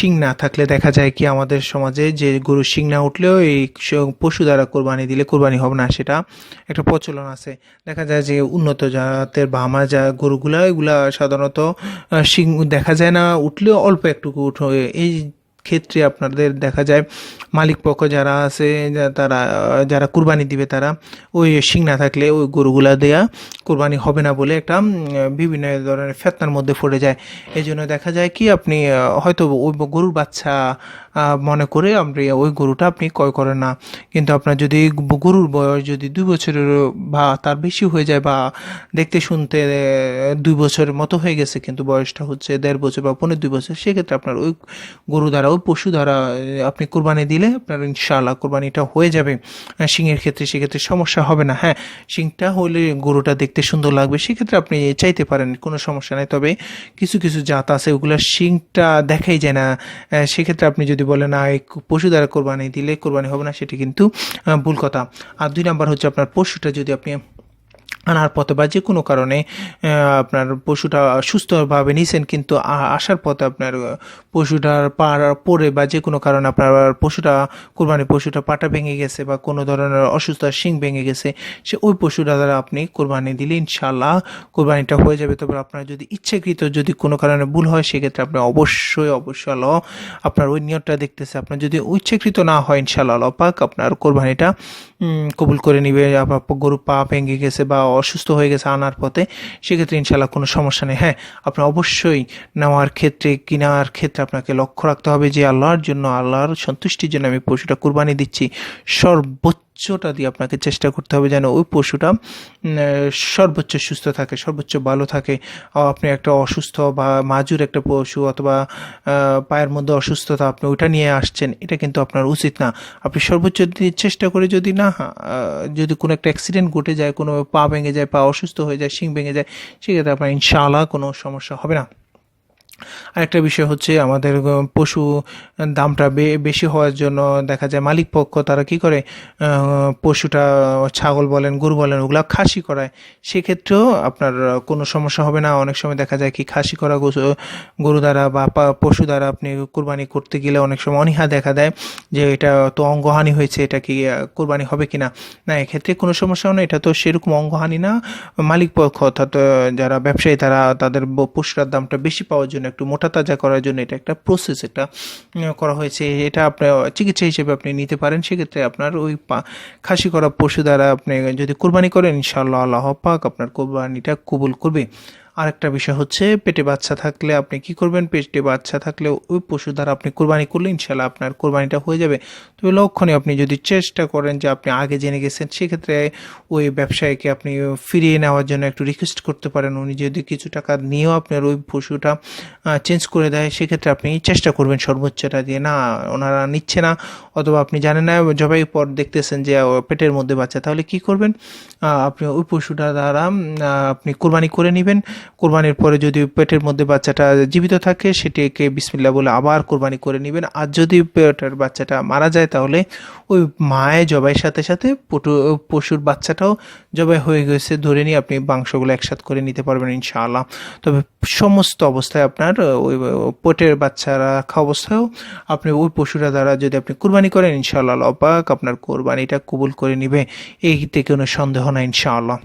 শিং না থাকলে দেখা যায় কি আমাদের সমাজে যে গরুর শিং না উঠলেও এই পশু দ্বারা কোরবানি দিলে কোরবানি হবে না, সেটা একটা প্রচলন আছে। দেখা যায় যে উন্নত জাতের বা আমার যা গরুগুলা, এগুলা সাধারণত শিং দেখা যায় না, উঠলেও অল্প একটুকু উঠে, এই ক্ষেত্রে আপনাদের দেখা যায় মালিক পক্ষ যারা আছে তারা, যারা কুরবানি দিবে তারা, ওই শিং না থাকলে ওই গরুগুলা দেয়া কোরবানি হবে না বলে একটা বিভিন্ন ধরনের ফেতনার মধ্যে পড়ে যায়। এই জন্য দেখা যায় কি আপনি হয়তো ওই গরুর বাচ্চা মনে করে আপনি ওই গরুটা আপনি ক্রয় করেন না। কিন্তু আপনার যদি গরুর বয়স যদি দুই বছরের বা তার বেশি হয়ে যায় বা দেখতে শুনতে দুই বছরের মতো হয়ে গেছে, কিন্তু বয়সটা হচ্ছে দেড় বছর বা পনেরো দুই বছর, সেক্ষেত্রে আপনার ওই গরু দ্বারা, ওই পশু দ্বারা আপনি কোরবানি দিলে আপনার ইনশাআল্লাহ কোরবানিটা হয়ে যাবে। শিংয়ের ক্ষেত্রে সেক্ষেত্রে সমস্যা হবে না। হ্যাঁ শিংটা হলে গরুটা দেখতে সুন্দর লাগবে, সেক্ষেত্রে আপনি চাইতে পারেন, কোনো সমস্যা নেই। তবে কিছু কিছু জাত আছে, ওগুলো শিংটা দেখাই যায় না। সেক্ষেত্রে আপনি যদি বলেন না, এই পশু দ্বারা কোরবানি দিলে কোরবানি হবে না, সেটি কিন্তু ভুল কথা। আর দুই নাম্বার হচ্ছে আপনার পশুটা যদি আপনি আনার পথে বা যে কোনো কারণে আপনার পশুটা সুস্থভাবে নিছেন, কিন্তু আসার পথে আপনার পশুটার পাড় পরে বা যে কোনো কারণে আপনার পশুটা কোরবানি পশুটা পাটা ভেঙে গেছে বা কোনো ধরনের অসুস্থ শিং ভেঙে গেছে, সে ওই পশুটা দ্বারা আপনি কোরবানি দিলে ইনশাল্লাহ কোরবানিটা হয়ে যাবে। তবে আপনার যদি ইচ্ছাকৃত যদি কোনো কারণে ভুল হয়, সেক্ষেত্রে আপনি অবশ্যই অবশ্যই আল্লাহ আপনার ওই নিয়তটা দেখতেছে। আপনার যদি ইচ্ছাকৃত না হয় ইনশাল্লাহ পাক আপনার কোরবানিটা কবুল করে নিবে। গরু পা ভেঙে গেছে বা অসুস্থ হয়ে গেছে আনার পথে, সেক্ষেত্রে ইনশাল্লাহ কোনো সমস্যা নেই। হ্যাঁ আপনি অবশ্যই নেওয়ার ক্ষেত্রে, কেনার ক্ষেত্রে আপনাকে লক্ষ্য রাখতে হবে যে আল্লাহর জন্য, আল্লাহর সন্তুষ্টির জন্য আমি পশুটা কুরবানি দিচ্ছি। সর্বোচ্চটা দিয়ে আপনাকে চেষ্টা করতে হবে যেন ওই পশুটা সর্বোচ্চ সুস্থ থাকে, সর্বোচ্চ ভালো থাকে। আপনি একটা অসুস্থ বা মাজুর একটা পশু অথবা পায়ের মধ্যে অসুস্থতা আপনি ওইটা নিয়ে আসছেন, এটা কিন্তু আপনার উচিত না। আপনি সর্বোচ্চ দিয়ে চেষ্টা করে যদি না যদি কোনো একটা অ্যাক্সিডেন্ট ঘটে যায়, কোনো পা ভেঙে যায়, পা অসুস্থ হয়ে যায়, শিং ভেঙে যায়, সেক্ষেত্রে আপনার ইনশাআল্লাহ কোনো সমস্যা হবে না। আরেকটা বিষয় হচ্ছে আমাদের পশু দামটা বেশি হওয়ার জন্য দেখা যায় মালিক পক্ষ তারা কি করে পশুটা ছাগল বলেন, গরু বলেন, ওগুলা খাসি করায়। সেক্ষেত্রেও আপনার কোনো সমস্যা হবে না। অনেক সময় দেখা যায় কি খাসি করা গরু- দ্বারা বা পশু দ্বারা আপনি কোরবানি করতে গেলে অনেক সময় অনীহা দেখা দেয় যে এটা তো অঙ্গহানি হয়েছে, এটা কি কোরবানি হবে কি না না এক্ষেত্রে কোনো সমস্যা নেই এটা তো সেরকম অঙ্গহানি না। মালিক পক্ষ অর্থাৎ যারা ব্যবসায়ী তারা, তাদের পশুটার দামটা বেশি পাওয়ার জন্য একটু মোটা তাজা করার জন্য এটা একটা প্রসেস এটা করা হয়েছে। এটা আপনার চিকিৎসা হিসেবে আপনি নিতে পারেন। সেক্ষেত্রে আপনার ওই খাসি করা পশু দ্বারা আপনি যদি কোরবানি করেন, ইনশাআল্লাহ আল্লাহ পাক আপনার কোরবানিটা কবুল করবে। আরেকটা বিষয় হচ্ছে, পেটে বাচ্চা থাকলে আপনি কি করবেন? পেটে বাচ্চা থাকলে ওই পশু দ্বারা আপনি কোরবানি করলে ইনশাল্লাহ আপনার কোরবানিটা হয়ে যাবে। তবে লক্ষণে আপনি যদি চেষ্টা করেন যে আপনি আগে জেনে গেছেন, সেক্ষেত্রে ওই ব্যবসায়ীকে আপনি ফিরিয়ে নেওয়ার জন্য একটু রিকোয়েস্ট করতে পারেন। উনি যদি কিছু টাকা নিয়েও আপনার ওই পশুটা চেঞ্জ করে দেয়, সেক্ষেত্রে আপনি চেষ্টা করবেন সর্বোচ্চটা দিয়ে। না, ওনারা নিচ্ছে না, অথবা আপনি জানেন না, জবাই পর দেখতেছেন যে পেটের মধ্যে বাচ্চা, তাহলে কি করবেন? আপনি ওই পশুটা দ্বারা আপনি কোরবানি করে নেবেন। কোরবানির পরে যদি পেটের মধ্যে বাচ্চাটা জীবিত থাকে, সেটিকে বিসমিল্লা বলে আবার কোরবানি করে নেবেন। আর যদি পেটের বাচ্চাটা মারা যায়, তাহলে ওই মায়ের জবাইয়ের সাথে সাথে পটু- পশুর বাচ্চাটাও জবাই হয়ে গেছে, ধরে নিয়ে আপনি মাংসগুলো একসাথে করে নিতে পারবেন ইনশাআল্লাহ। তবে সমস্ত অবস্থায় আপনার ওই পেটের বাচ্চা রাখা অবস্থায়ও আপনি ওই পশুরা দ্বারা যদি আপনি কোরবানি করেন, ইনশাআল্লাহ আল্লাহ পাক আপনার কোরবানিটা কবুল করে নিবে। এইতে কোনো সন্দেহ না ইনশাআল্লাহ।